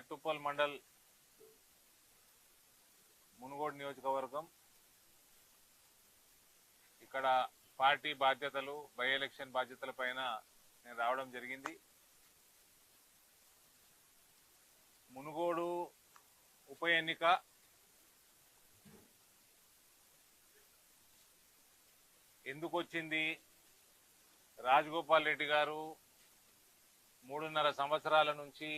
గట్టుప్పల్ మండల్ మునుగోడు నియోజకవర్గం. ఇక్కడ పార్టీ బాధ్యతలు బై ఎలక్షన్ బాధ్యతల పైన నేను రావడం జరిగింది. మునుగోడు ఉప ఎన్నిక ఎందుకు వచ్చింది రాజగోపాల్ రెడ్డి గారు మూడున్నర సంవత్సరాల నుంచి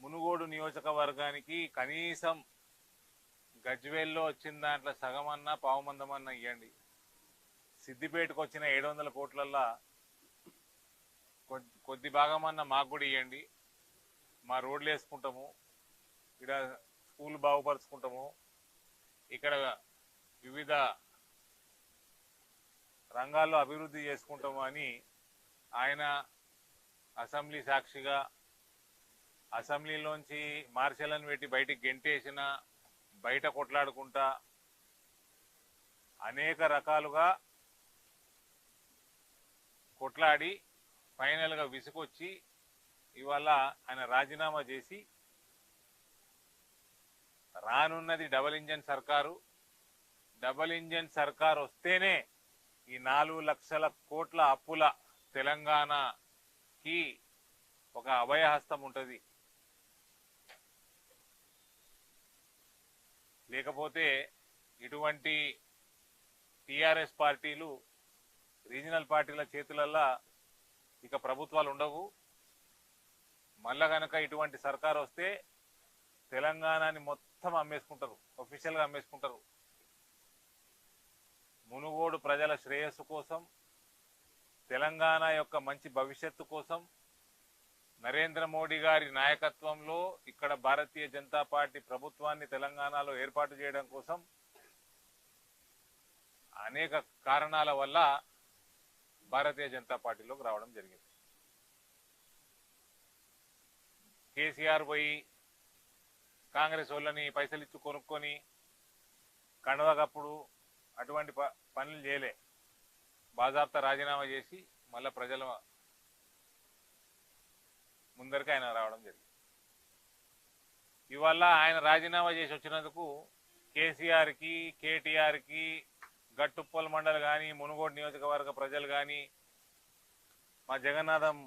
మునుగోడు నియోజకవర్గానికి కనీసం గజ్వేల్లో వచ్చిన దాంట్లో సగమన్నా పావుమందమన్నా ఇవ్వండి సిద్దిపేటకు వచ్చిన ఏడు వందల కోట్లల్లో కొద్ది కొద్ది భాగమన్నా మాకు కూడా ఇవ్వండి మా రోడ్లు వేసుకుంటాము. ఇక్కడ స్కూల్ బాగుపరుచుకుంటాము. ఇక్కడ వివిధ రంగాల్లో అభివృద్ధి చేసుకుంటాము అని ఆయన అసెంబ్లీ సాక్షిగా అసెంబ్లీలోంచి మార్షలను పెట్టి బయటికి గెంటేసిన బయట కొట్లాడుకుంటా అనేక రకాలుగా కొట్లాడి ఫైనల్గా విసుకొచ్చి ఇవాళ ఆయన రాజీనామా చేసి రానున్నది డబల్ ఇంజన్ సర్కారు. డబల్ ఇంజన్ సర్కార్ వస్తేనే ఈ నాలుగు లక్షల కోట్ల అప్పుల తెలంగాణకి ఒక అభయహస్తం ఉంటుంది. లేకపోతే ఇటువంటి టీఆర్ఎస్ పార్టీలు రీజనల్ పార్టీల చేతులల్లా ఇక ప్రభుత్వాలు ఉండవు. మళ్ళా కనుక ఇటువంటి సర్కార్ వస్తే తెలంగాణని మొత్తం అమ్మేసుకుంటారు. ఒఫీషియల్గా అమ్మేసుకుంటారు. మునుగోడు ప్రజల శ్రేయస్సు కోసం తెలంగాణ యొక్క మంచి భవిష్యత్తు కోసం నరేంద్ర మోడీ గారి నాయకత్వంలో ఇక్కడ భారతీయ జనతా పార్టీ ప్రభుత్వాన్ని తెలంగాణలో ఏర్పాటు చేయడం కోసం అనేక కారణాల వల్ల భారతీయ జనతా పార్టీలోకి రావడం జరిగింది. కేసీఆర్ పోయి కాంగ్రెస్ వాళ్ళని పైసలు ఇచ్చి కొనుక్కొని కండవకప్పుడు అటువంటి ప- పనులు చేయలే. బాజాబ్తా రాజీనామా చేసి మళ్ళా ప్రజల ముందరికి ఆయన రావడం జరిగింది. ఇవాళ ఆయన రాజీనామా చేసి వచ్చినందుకు కేసీఆర్కి కేటీఆర్కి గట్టుప్పల్ మండల్ కానీ మునుగోడు నియోజకవర్గ ప్రజలు కానీ మా జగన్నాథం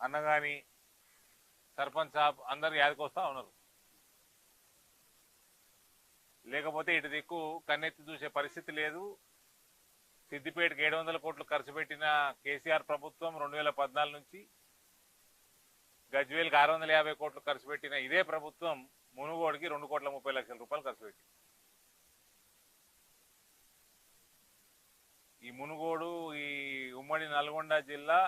అన్న కానీ సర్పంచ్ సాబ్ అందరు యాదకొస్తా ఉన్నారు. లేకపోతే ఇటు దిక్కు కన్నెత్తి చూసే పరిస్థితి లేదు. సిద్దిపేటకి ఏడు వందల కోట్లు ఖర్చు పెట్టిన కేసీఆర్ ప్రభుత్వం రెండు వేల పద్నాలుగు నుంచి గజ్వేల్కి ఆరు వందల యాభై కోట్లు ఖర్చు పెట్టిన ఇదే ప్రభుత్వం మునుగోడుకి రెండు కోట్ల ముప్పై లక్షల రూపాయలు ఖర్చు పెట్టింది. ఈ మునుగోడు ఈ ఉమ్మడి నల్గొండ జిల్లా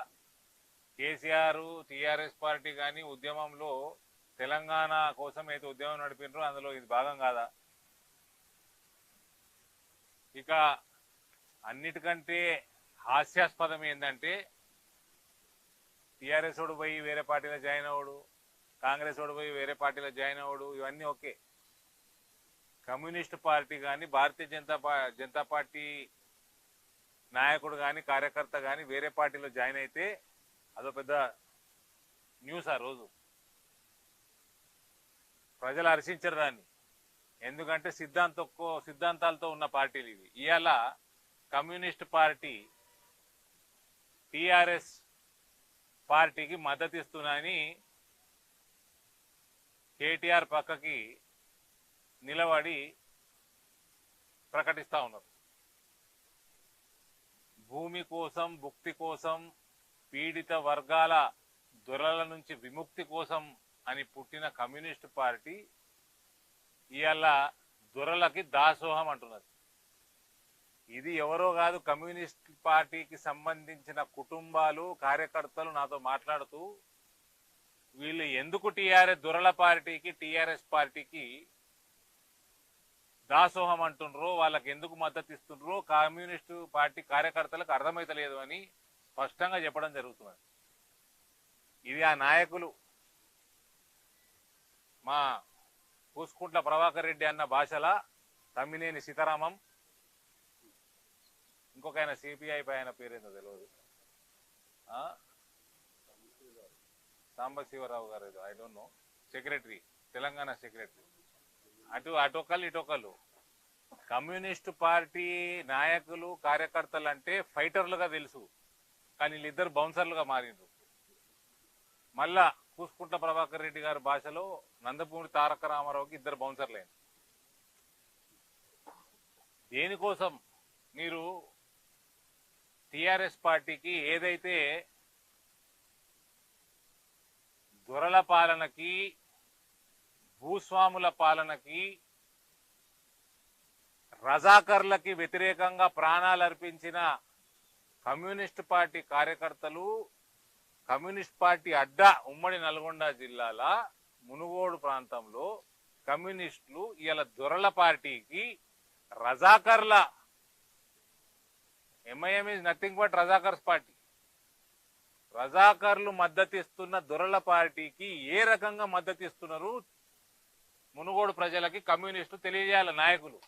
కేసీఆర్ టీఆర్ఎస్ పార్టీ కానీ ఉద్యమంలో తెలంగాణ కోసం అయితే ఉద్యమం నడిపినరో అందులో ఇది భాగం కాదా? ఇక అన్నిటికంటే హాస్యాస్పదం ఏంటంటే టీఆర్ఎస్ వాడు పోయి వేరే పార్టీలో జాయిన్ అవ్వడు కాంగ్రెస్ ఓడు పోయి వేరే పార్టీలో జాయిన్ అవ్వడు ఇవన్నీ ఓకే. కమ్యూనిస్ట్ పార్టీ కానీ భారతీయ జనతా జనతా పార్టీ నాయకుడు కానీ కార్యకర్త కానీ వేరే పార్టీలో జాయిన్ అయితే అదో పెద్ద న్యూస్ ఆ రోజు. ప్రజలు హర్షించరు దాన్ని. ఎందుకంటే సిద్ధాంత సిద్ధాంతాలతో ఉన్న పార్టీలు ఇవి. ఇవాళ కమ్యూనిస్ట్ పార్టీ టిఆర్ఎస్ పార్టీకి మద్దతు ఇస్తున్నాని కేటీఆర్ పక్కకి నిలబడి ప్రకటిస్తా ఉన్నారు. భూమి కోసం భుక్తి కోసం పీడిత వర్గాల దొరల నుంచి విముక్తి కోసం అని పుట్టిన కమ్యూనిస్ట్ పార్టీ ఇవాళ దొరలకి దాసోహం అంటున్నది. ఇది ఎవరో కాదు కమ్యూనిస్ట్ పార్టీకి సంబంధించిన కుటుంబాలు కార్యకర్తలు నాతో మాట్లాడుతూ వీళ్ళు ఎందుకు టీఆర్ఎస్ దొరల పార్టీకి టీఆర్ఎస్ పార్టీకి దాసోహం అంటుండ్రో వాళ్ళకి ఎందుకు మద్దతు ఇస్తుండ్రో కమ్యూనిస్టు పార్టీ కార్యకర్తలకు అర్థమైతలేదు అని స్పష్టంగా చెప్పడం జరుగుతుంది ఇది ఆ నాయకులు మా పూసుకుంట్ల ప్రభాకర్ రెడ్డి అన్న భాషల తమ్మినేని సీతారామం ఇంకొక ఆయన సిపిఐ పై ఆయన పేరేందో తెలియదు సాంబశివరావు గారు I don't know secretary Telangana secretary అటు అటొకళ్ళు ఇటొకళ్ళు కమ్యూనిస్ట్ పార్టీ నాయకులు కార్యకర్తలు అంటే ఫైటర్లుగా తెలుసు. కానీ వీళ్ళిద్దరు బౌన్సర్లుగా మారిండ్రు. మళ్ళా కూసుకుంట ప్రభాకర్ రెడ్డి గారి భాషలో నందపూరి తారక రామారావుకి ఇద్దరు బౌన్సర్లైన దేనికోసం మీరు టిఆర్ఎస్ పార్టీకి ఏదైతే దొరల పాలనకి భూస్వాముల పాలనకి రజాకర్లకి వ్యతిరేకంగా ప్రాణాలు అర్పించిన కమ్యూనిస్ట్ పార్టీ కార్యకర్తలు కమ్యూనిస్ట్ పార్టీ అడ్డా ఉమ్మడి నల్గొండ జిల్లాల మునుగోడు ప్రాంతంలో కమ్యూనిస్టులు ఇలా దొరల పార్టీకి రజాకర్ల MIM is nothing but Razakars party రజాకర్లు మద్దతిస్తున్న దొరల పార్టీకి ఏ రకంగా మద్దతిస్తున్నారు? మునుగోడు ప్రజలకి కమ్యూనిస్టు తెలియజేయాలి నాయకులు.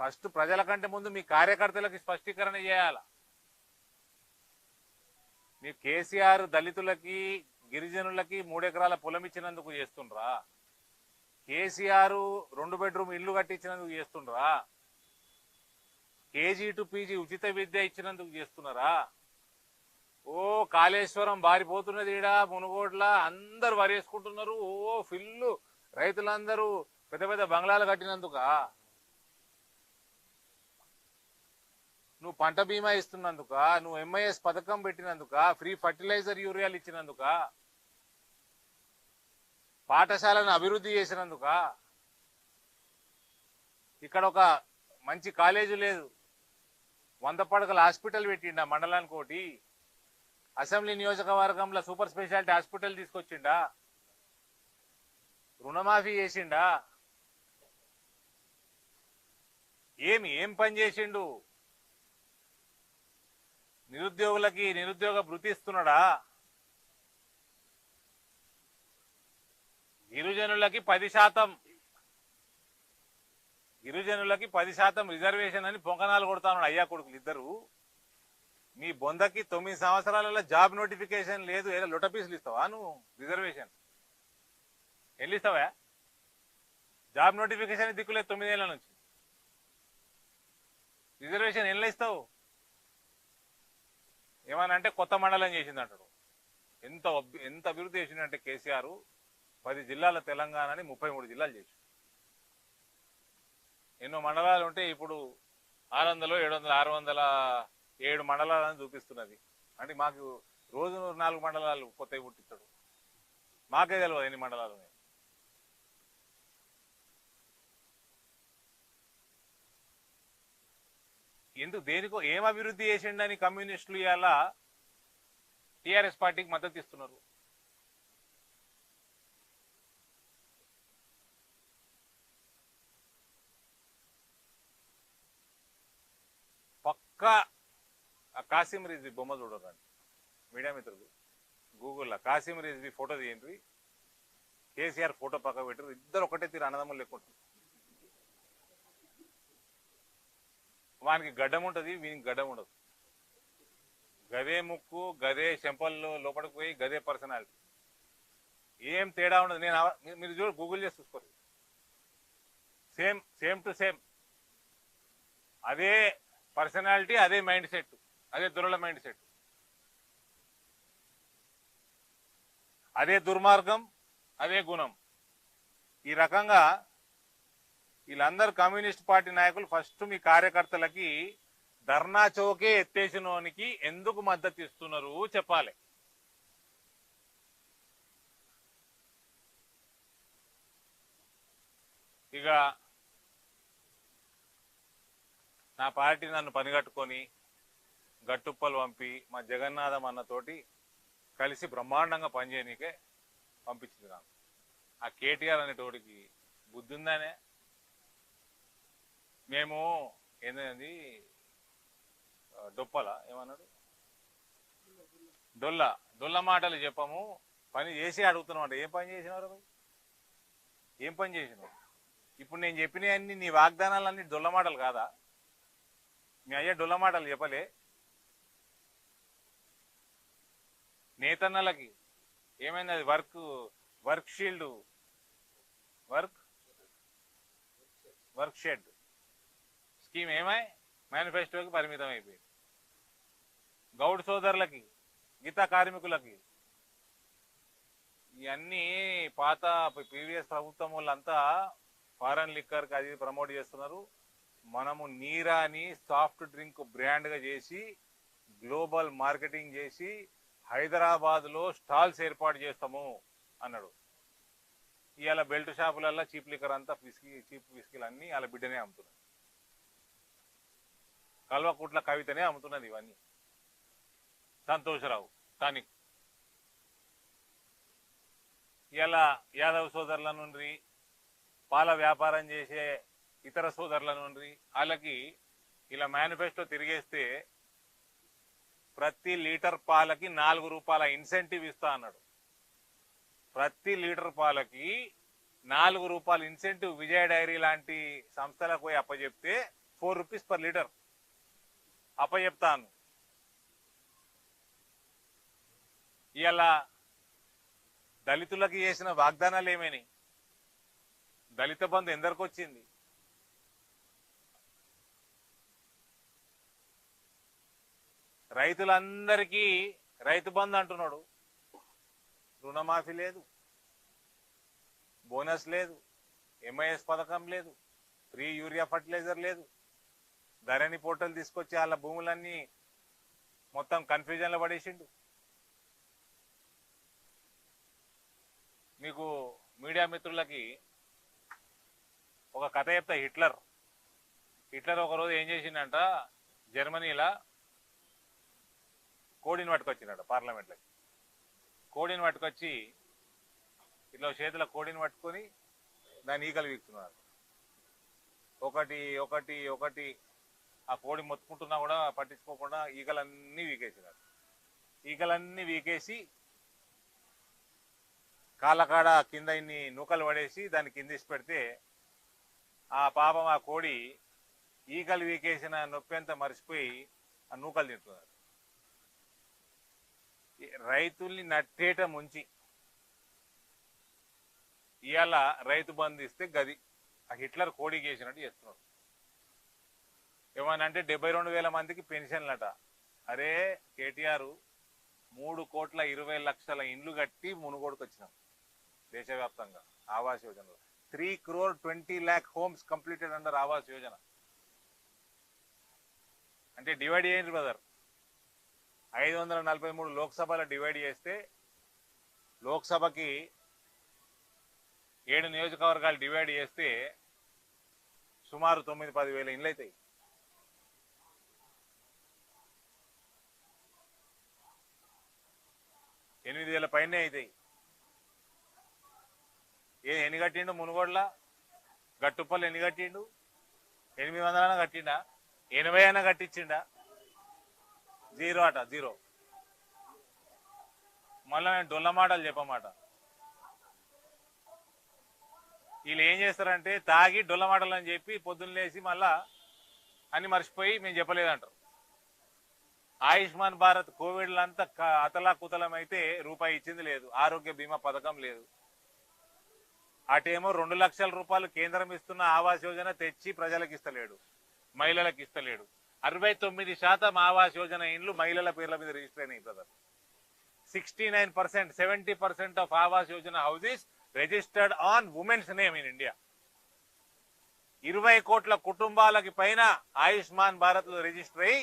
ఫస్ట్ ప్రజల కంటే ముందు మీ కార్యకర్తలకి స్పష్టీకరణ చేయాల. మీ కేసీఆర్ దళితులకి గిరిజనులకి మూడెకరాల పొలం ఇచ్చినందుకు చేస్తుండ్రా? కేసీఆర్ రెండు బెడ్రూమ్ ఇల్లు కట్టించినందుకు చేస్తుండ్రా? కేజీ టు పీజీ ఉచిత విద్య ఇచ్చినందుకు చేస్తున్నారా? ఓ కాళేశ్వరం బారిపోతున్నది ఈడ మునుగోడ్ల అందరు వరేసుకుంటున్నారు. ఓ ఫిల్లు రైతులందరూ పెద్ద పెద్ద బంగ్లాలు కట్టినందుక. నువ్వు పంట బీమా ఇస్తున్నందుక నువ్వు ఎంఐఎస్ పథకం పెట్టినందుక ఫ్రీ ఫర్టిలైజర్ యూరియాలు ఇచ్చినందుక పాఠశాలను అభివృద్ధి చేసినందుక. ఇక్కడ ఒక మంచి కాలేజీ లేదు. వంద పడకల హాస్పిటల్ పెట్టిండా మండలానికి ఒకటి అసెంబ్లీ నియోజకవర్గంలో సూపర్ స్పెషాలిటీ హాస్పిటల్ తీసుకొచ్చిండా. రుణమాఫీ చేసిండా. ఏమి ఏం పని చేసిండు? నిరుద్యోగులకి నిరుద్యోగ భృతిస్తున్నాడా గిరిజనులకి పది శాతం గిరిజనులకి పది శాతం రిజర్వేషన్ అని పొంగనాలు కొడతాను అయ్యా కొడుకులు ఇద్దరు. మీ బొందకి తొమ్మిది సంవత్సరాలలో జాబ్ నోటిఫికేషన్ లేదు ఏదో లొటపీసులు ఇస్తావా నువ్వు? రిజర్వేషన్. ఎల్లు ఇస్తావా? జాబ్ నోటిఫికేషన్ దిక్కులేదు తొమ్మిదేళ్ళ నుంచి. రిజర్వేషన్ ఎన్ని ఇస్తావు? ఏమని అంటే కొత్త మండలం చేసింది అంటాడు. ఎంత ఎంత అభివృద్ధి చేసిందంటే కేసీఆర్ పది జిల్లాల తెలంగాణని ముప్పై మూడు జిల్లాలు చేసింది ఎన్నో మండలాలు ఉంటే ఇప్పుడు ఆరు వందలు ఏడు వందల ఆరు వందల ఏడు మండలాలను చూపిస్తున్నది. అంటే మాకు రోజు నాలుగు మండలాలు కొత్తవి పుట్టిస్తాడు. మాకే తెలియదు ఎన్ని మండలాలు ఉన్నాయి. ఎందుకు దేనికో ఏం అభివృద్ధి చేసిండని కమ్యూనిస్టులు ఇవాళ టిఆర్ఎస్ పార్టీకి మద్దతు ఇస్తున్నారు. ఒక్క కాసిం రిజ్వి బొమ్మ చూడరండి మీడియా మిత్రులు గూగుల్లో కాసిం రిజ్వి ఫోటో తీయండి. కేసీఆర్ ఫోటో పక్క పెట్టారు. ఇద్దరు ఒకటే తీరు అన్నదమ్ములు లేకుంటారు వానికి గడ్డం ఉంటుంది వీనికి గడ్డం ఉండదు. గదే ముక్కు గదే చెంపల్లో లోపలికి పోయి గదే పర్సనాలిటీ. ఏం తేడా ఉండదు. నేను మీరు చూడు గూగుల్ చేసి చూసుకోరు. Same same to same. అదే పర్సనాలిటీ అదే మైండ్ సెట్ అదే దురల మైండ్ సెట్. అదే దుర్మార్గం అదే గుణం. ఈ రకంగా వీళ్ళందరూ కమ్యూనిస్ట్ పార్టీ నాయకులు ఫస్ట్ మీ కార్యకర్తలకి ధర్నా చౌకే ఎత్తేసినోనికి ఎందుకు మద్దతు ఇస్తున్నారు చెప్పాలి. ఇక నా పార్టీ నన్ను పనిగట్టుకొని గట్టుప్పలు పంపి మా జగన్నాథం అన్నతోటి కలిసి బ్రహ్మాండంగా పనిచేయనీకే పంపించింది నాకు. ఆ కేటీఆర్ అనేటోడికి బుద్ధి ఉందానే మేము ఏంటంది డొప్పల ఏమన్నాడు? డొల్ల డొల్ల మాటలు చెప్పము. పని చేసి అడుగుతున్నాం అంటే ఏం పని చేసినారు ఏం పని చేసినావు? ఇప్పుడు నేను చెప్పినవన్నీ నీ వాగ్దానాలన్నీ డొల్ల మాటలు కాదా? మీ అయ్యా డొల్ల మాటలు చెప్పలే. నేతన్నలకి ఏమైంది అది? Work work shield. Work? Work shed. Scheme ఏమై? మేనిఫెస్టోకి పరిమితం అయిపోయింది. గౌడ్ సోదరులకి గీతా కార్మికులకి ఇవన్నీ పాత ప్రీవియస్ ప్రభుత్వం వాళ్ళంతా ఫారెన్ లిక్కర్కి అది ప్రమోట్ చేస్తున్నారు. మనము నీరాని సాఫ్ట్ డ్రింక్ బ్రాండ్గా చేసి గ్లోబల్ మార్కెటింగ్ చేసి హైదరాబాద్లో స్టాల్స్ ఏర్పాటు చేస్తాము అన్నాడు. ఇవాళ బెల్ట్ షాపులలో చీప్ లిక్కర్ అంతా విస్కీ చీప్ విస్కీలు అన్నీ వాళ్ళ బిడ్డనే అమ్ముతున్నారు. కల్వకుట్ల కవితనే అమ్ముతున్నది ఇవన్నీ. సంతోషరావు టానిక్ ఇలా యాదవ్ సోదరుల నుండి పాల వ్యాపారం చేసే ఇతర సోదరుల నుండి వాళ్ళకి ఇలా మేనిఫెస్టో తిరిగేస్తే ప్రతి లీటర్ పాలకి నాలుగు రూపాయల ఇన్సెంటివ్ ఇస్తా అన్నాడు. ప్రతి లీటర్ పాలకి నాలుగు రూపాయల ఇన్సెంటివ్ విజయ డైరీ లాంటి సంస్థలకు పోయి అప్పచెప్తే ఫోర్ రూపీస్ పర్ లీటర్ అప్పచెప్తాను ఇలా దళితులకి చేసిన వాగ్దానాలు ఏమైనాయి? దళిత బంధు ఎందరికి రైతులందరికీ రైతు బంధు అంటున్నాడు. రుణమాఫీ లేదు. బోనస్ లేదు. ఎంఐఎస్ పథకం లేదు. ఫ్రీ యూరియా ఫర్టిలైజర్ లేదు. ధరణి పోర్టల్ తీసుకొచ్చి వాళ్ళ భూములన్నీ మొత్తం కన్ఫ్యూజన్లో పడేసిండు. మీకు మీడియా మిత్రులకి ఒక కథ చెప్తా హిట్లర్. హిట్లర్ ఒక రోజు ఏం చేసిండంట? జర్మనీలో కోడిని పట్టుకొచ్చినాడు పార్లమెంట్లోకి. కోడిని పట్టుకొచ్చి ఇట్లా చేతుల కోడిని పట్టుకొని దాని ఈకలు వీక్తున్నారు. ఒకటి ఒకటి ఒకటి ఆ కోడి మొత్తుకుంటున్నా కూడా పట్టించుకోకుండా ఈకలన్నీ వీకేసినారు. ఈకలన్నీ వీకేసి కాళ్ళకాడ కింద ఇన్ని నూకలు పడేసి దాన్ని కిందిసి పెడితే ఆ పాపం ఆ కోడి ఈకలు వీకేసిన నొప్పి అంతా మర్చిపోయి ఆ నూకలు తింటున్నారు. రైతుల్ని నట్టేట ముంచి. ఇవాళ రైతు బంధు ఇస్తే గది. ఆ హిట్లర్ కోడికి చేస్తున్నారు చేస్తున్నాడు. ఏమనంటే డెబ్బై రెండు వేల మందికి పెన్షన్లట. అరే కేటీఆర్ మూడు కోట్ల ఇరవై లక్షల ఇండ్లు కట్టి మునుగోడుకు వచ్చినాం దేశవ్యాప్తంగా ఆవాస్ యోజనలో. Three crore twenty lakh homes completed under Awas Yojana. అంటే డివైడ్ చేయండి బ్రదర్. ఐదు వందల నలభై మూడు లోక్సభలో డివైడ్ చేస్తే లోక్సభకి ఏడు నియోజకవర్గాలు డివైడ్ చేస్తే సుమారు తొమ్మిది పది వేల ఇండ్లు అవుతాయి. ఎనిమిది వేల పైనే అవుతాయి. ఏ ఎన్ని కట్టిండు? మునుగోడ్ల. గట్టుప్పలు ఎన్ని కట్టిండు? ఎనిమిది వందలైనా కట్టిండా? ఎనభై అయినా కట్టించిండా? జీరో అట జీరో. మళ్ళీ నేను డొల్ల మాటలు చెప్పమాట. వీళ్ళు ఏం చేస్తారంటే తాగి డొల్ల మాటలు అని చెప్పి పొద్దున్న లేచి మళ్ళా అని మర్చిపోయి మేము చెప్పలేదంటారు. ఆయుష్మాన్ భారత్ కోవిడ్ అంతా అతలా కుతలం అయితే రూపాయి ఇచ్చింది లేదు. ఆరోగ్య బీమా పథకం లేదు. అటేమో రెండు లక్షల రూపాయలు కేంద్రం ఇస్తున్న ఆవాస్ యోజన తెచ్చి ప్రజలకు ఇస్తలేడు మహిళలకు ఇస్తలేడు అరవై తొమ్మిది శాతం ఆవాస్ యోజన ఇండ్లు మహిళల పేర్ల మీద రిజిస్టర్ అయినాయి brother sixty nine percent seventy percent of Awas Yojana houses registered on women's name in India ఇరవై కోట్ల కుటుంబాలకి పైన ఆయుష్మాన్ భారత్లో రిజిస్టర్ అయ్యి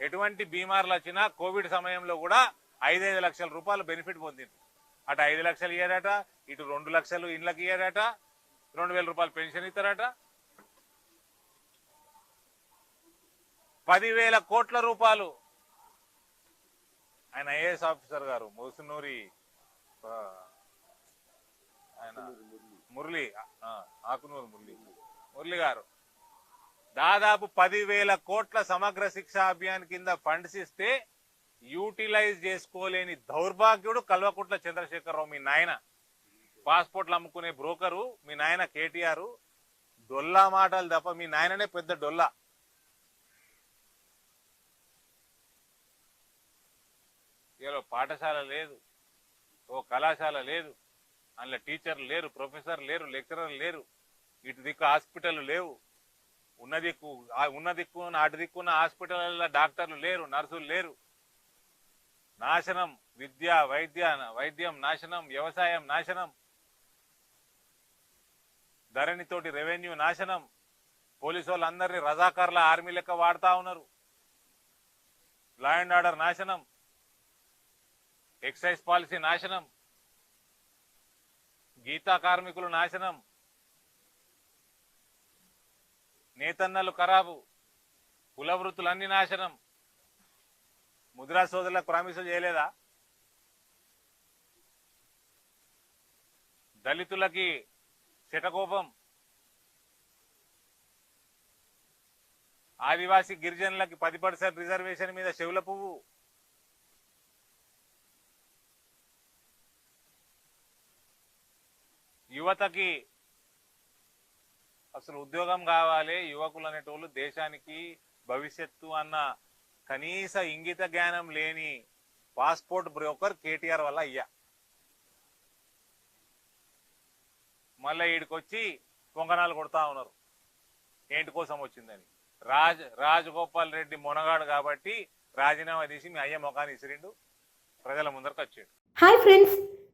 ఎటువంటి బీమార్లు వచ్చినా కోవిడ్ సమయంలో కూడా ఐదైదు లక్షల రూపాయలు బెనిఫిట్ పొందింది అటు ఐదు లక్షలు ఇయ్యారట ఇటు రెండు లక్షలు ఇండ్లకి ఇయ్యారట రెండు వేల రూపాయలు పెన్షన్ ఇస్తారట. పదివేల కోట్ల రూపాయలు. ఆయన ఐఏఎస్ ఆఫీసర్ గారు ముసునూరి ఆయన మురళి ఆకునూరు మురళి మురళి గారు. దాదాపు పదివేల కోట్ల సమగ్ర శిక్ష అభియాన్ కింద ఫండ్స్ ఇస్తే యూటిలైజ్ చేసుకోలేని దౌర్భాగ్యుడు కల్వకుట్ల చంద్రశేఖరరావు మీ నాయన. పాస్పోర్ట్లు అమ్ముకునే బ్రోకరు మీ నాయన కేటీఆర్. డొల్లా మాటలు తప్ప మీ నాయననే పెద్ద డొల్లా. ఇలా పాఠశాల లేదు ఓ కళాశాల లేదు అందులో టీచర్లు లేరు ప్రొఫెసర్ లేరు లెక్చరర్ లేరు. ఇటు దిక్కు హాస్పిటల్ లేవు. ఉన్న దిక్కు ఉన్న దిక్కు అటు దిక్కున్న హాస్పిటల్లో డాక్టర్లు లేరు నర్సులు లేరు. నాశనం విద్య వైద్య వైద్యం నాశనం వ్యవసాయం నాశనం. ధరణితోటి రెవెన్యూ నాశనం. పోలీసు వాళ్ళందరినీ రజాకార్ల ఆర్మీ లెక్క వాడుతూ ఉన్నారు. లా అండ్ ఆర్డర్ నాశనం. ఎక్సైజ్ పాలసీ నాశనం. గీతా కార్మికులు నాశనం. నేతన్నలు ఖరాబు. కుల వృత్తులన్నీ నాశనం. ముద్రా సోదరులకు ప్రామిసులు చేయలేదా? దళితులకి శటకోపం. ఆదివాసీ గిరిజనులకి పది పర్సెంట్ రిజర్వేషన్ మీద చెవుల పువ్వు. యువతకి అసలు ఉద్యోగం కావాలి యువకులు అనేటోళ్ళు దేశానికి భవిష్యత్తు అన్న కనీస ఇంగిత జ్ఞానం లేని పాస్పోర్ట్ బ్రోకర్ కేటీఆర్ వల్ల అయ్యా. మళ్ళీ ఈడికొచ్చి పొంగనాలు కొడతా ఉన్నారు. ఏంటి కోసం వచ్చిందని? రాజ్ రాజగోపాల్ రెడ్డి మొనగాడు కాబట్టి రాజీనామా తీసి మీ అయ్య ముఖాన్ని ఇసిరిండు. ప్రజల ముందరకు వచ్చాడు హాయ్ ఫ్రెండ్స్